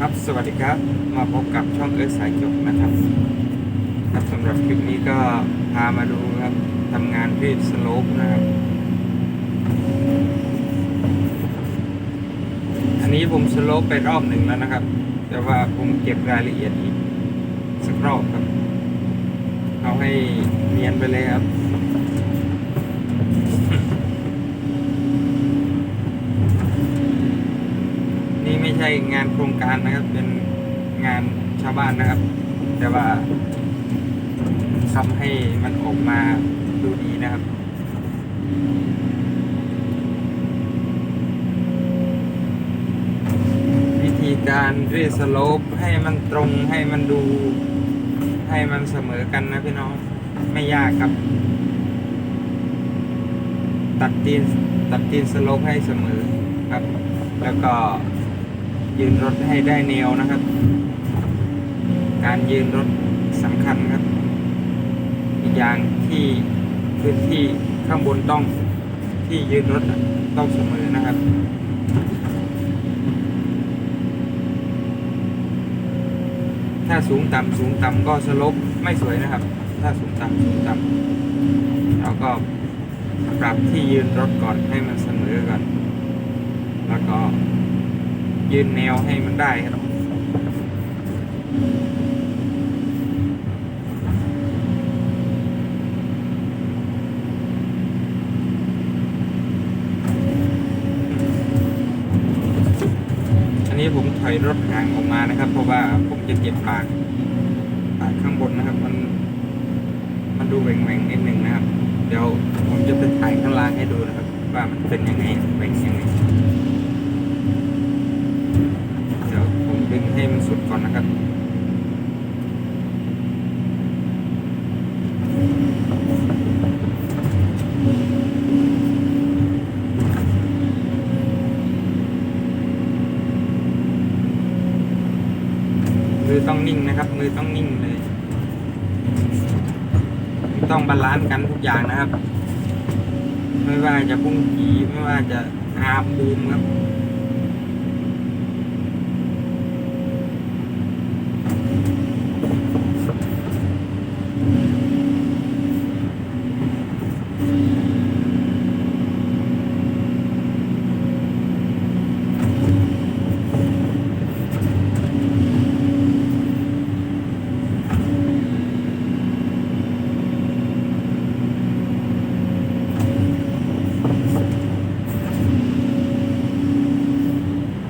ครับสวัสดีครับมาพบกับช่องเอิร์ธสายจกนะครับ ครับสำหรับคลิปนี้ก็พามาดูครับทำงานรีดสโลปนะครับ อันนี้ผมสโลปไปรอบหนึ่งแล้วนะครับ แต่ว่าผมเก็บรายละเอียดอีกสักรอบครับ เอาให้เนียนไปเลยครับ นี่ไม่ ใช่งานโครงการนะครับ เป็นงานชาวบ้านนะครับ แต่ว่าทำให้มันออกมาดูดีนะครับวิธีการรีสโลปให้มันตรงให้มันดู ให้มันเสมอกันนะพี่น้อง ไม่ยากครับ ตัดตีนตัดตีนสโลปให้เสมอครับ แล้วก็ ยืนรถให้ได้แนวนะครับ การยืนรถสำคัญครับ อีกอย่างที่พื้นที่ข้างบนต้องที่ยืนรถต้องเสมอนะครับถ้าสูงต่ำสูงต่ำก็สลบไม่สวยนะครับ ถ้าสูงต่ำสูงต่ำเราก็ปรับที่ยืนรถก่อนให้มันเสมอก่อน แล้วก็ ยืนแนวให้มันได้ครับอันนี้ผมถอยรถห่างออกมานะครับ เพราะว่าผมจะเก็บปากปากข้างบนนะครับ มัน มันดูแหว่งๆนิดหนึ่งนะครับ เดี๋ยวผมจะไปถ่ายข้างล่างให้ดูนะครับ ว่ามันเป็นยังไงแหว่งยังไง ให้มันสุดก่อนนะครับมือต้องนิ่งนะครับ มือต้องนิ่งเลย ต้องบาลานซ์กันทุกอย่างนะครับ ไม่ว่าจะพุ่งผีไม่ว่าจะอาบูมครับ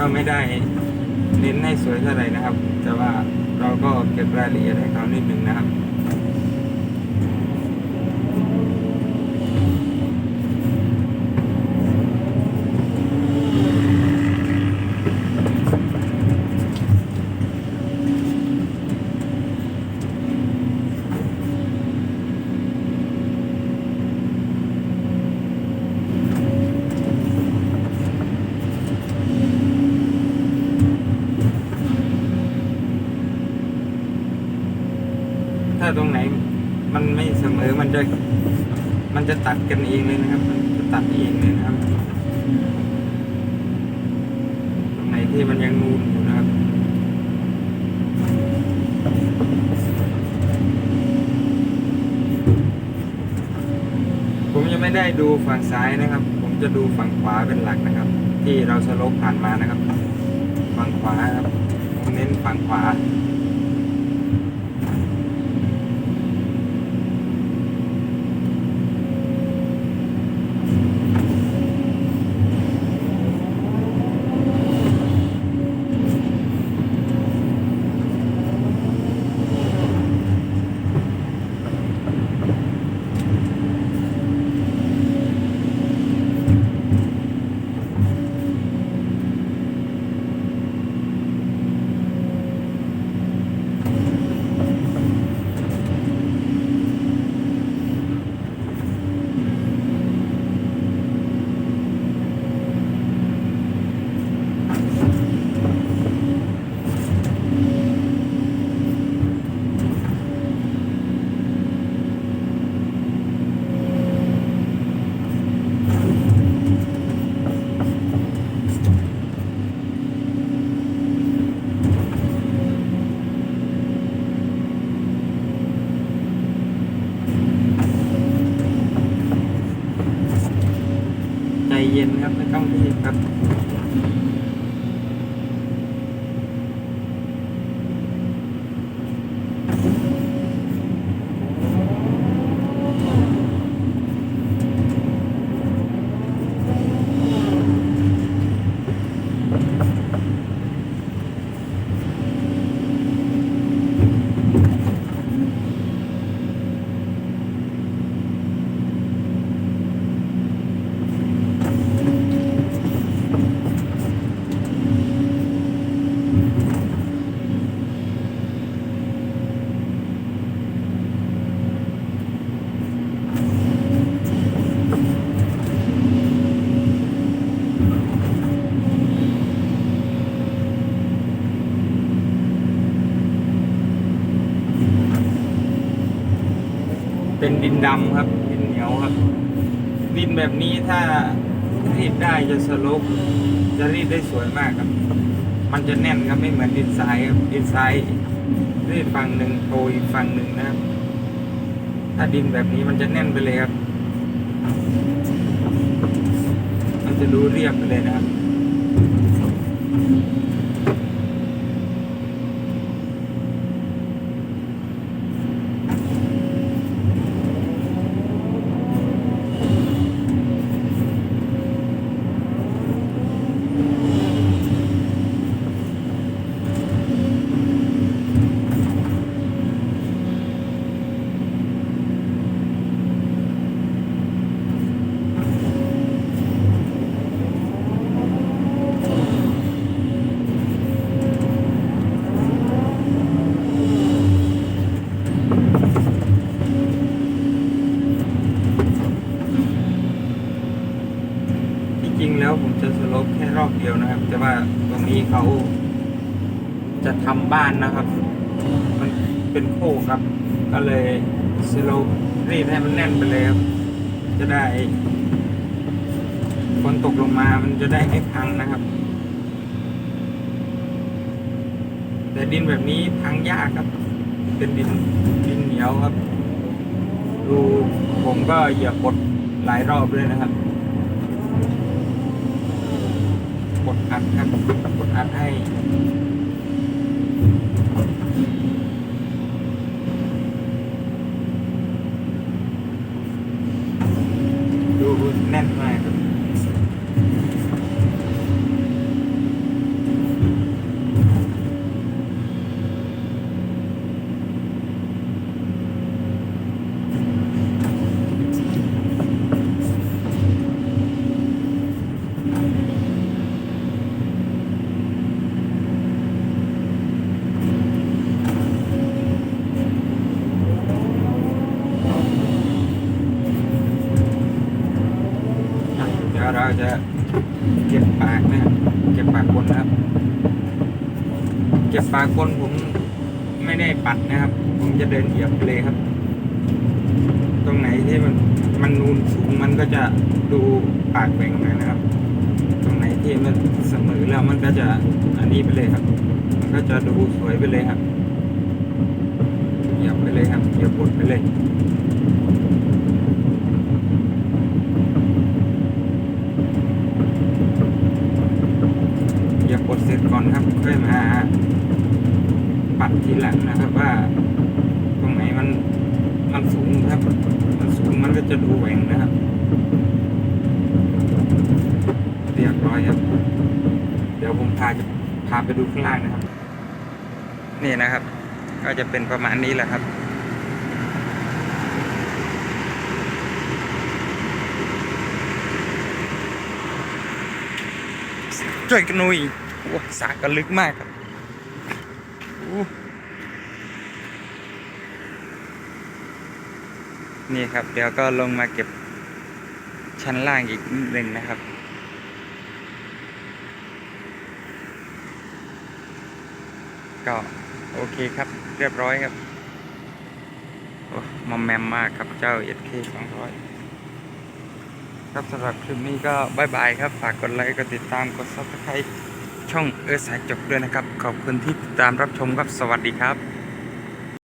ก็ ไม่ได้เน้นให้สวยเท่าไหร่นะครับ แต่ว่าเราก็เก็บรายละเอียดให้เขานิดหนึ่งนะครับ ถ้าตรงไหน มันไม่เสมอมันจะมันจะตัดกันเองเลยนะครับ มันจะตัดเองเลยนะครับ ตรงไหนที่มันยังนูนอยู่นะครับผมยังไม่ได้ดูฝั่งซ้ายนะครับ ผมจะดูฝั่งขวาเป็นหลักนะครับ ที่เราสโลปผ่านมานะครับ ฝั่งขวาครับผมเน้นฝั่งขวา ถ ต้องรีบครับ เป็นดินดำครับ ดินเหนียวครับ ดินแบบนี้ถ้ารีดได้จะสโลปจะรีดได้สวยมากครับ มันจะแน่นครับไม่เหมือนดินทรายครับดินทรายรีดฝั่งหนึ่งโตอีกฝั่งหนึ่งนะครับ ถ้าดินแบบนี้มันจะแน่นไปเลยครับ มันจะดูเรียบไปเลยนะครับ ที่จริงแล้วผมจะสโลปแค่รอบเดียวนะครับ แต่ว่าตรงนี้เขาจะทำบ้านนะครับ มันเป็นโคกครับ ก็เลยสโลปรีดให้มันแน่นไปเลยครับ จะได้ฝนตกลงมามันจะได้ไม่พังนะครับ แต่ดินแบบนี้พังยากครับ เป็นดินดินเหนียวครับ ดูผมก็เหยียบบดหลายรอบเลยนะครับ ดอัดครับกดอัดให้ดูแน่นมากครับ จะเก็บปากนะครับเก็บปากคนนะครับ เก็บปากคนผมไม่ได้ปัดนะครับ ผมจะเดินเหยียบไปเลยครับ ตรงไหนที่มันมันนูนสูงมันก็จะดูปากแหว่งหน่อยนะครับ ตรงไหนที่มันเสมอแล้วมันก็จะอันนี้ไปเลยครับ มันก็จะดูสวยไปเลยครับ เหยียบไปเลยครับเหยียบบดไปเลยากดเสร็จก่อนครับค่อยมา ปัดทีหลังนะครับว่า ตรงไหนมันมันสูงครับ มันสูงมันก็จะดูแหว่งนะครับ เรียบร้อยครับ เดี๋ยวผมพาจะพาไปดูข้างล่างนะครับ นี่นะครับ ก็จะเป็นประมาณนี้แหละครับช่วยกันหนุยโอ้สากก็ลึกมากครับโอ้ นี่ครับ เดี๋ยวก็ลงมาเก็บชั้นล่างอีกนิดหนึ่งนะครับ ก็โอเคครับ เรียบร้อยครับ โอ้มอมแมมมากครับเจ้า SK 200 ครับสำหรับคลิปนี้ก็บายบายครับ ฝากกดไลค์ กดติดตาม กด subscribe ช่องเออสายจบด้วยนะครับ ขอบคุณที่ติดตามรับชมครับ สวัสดีครับ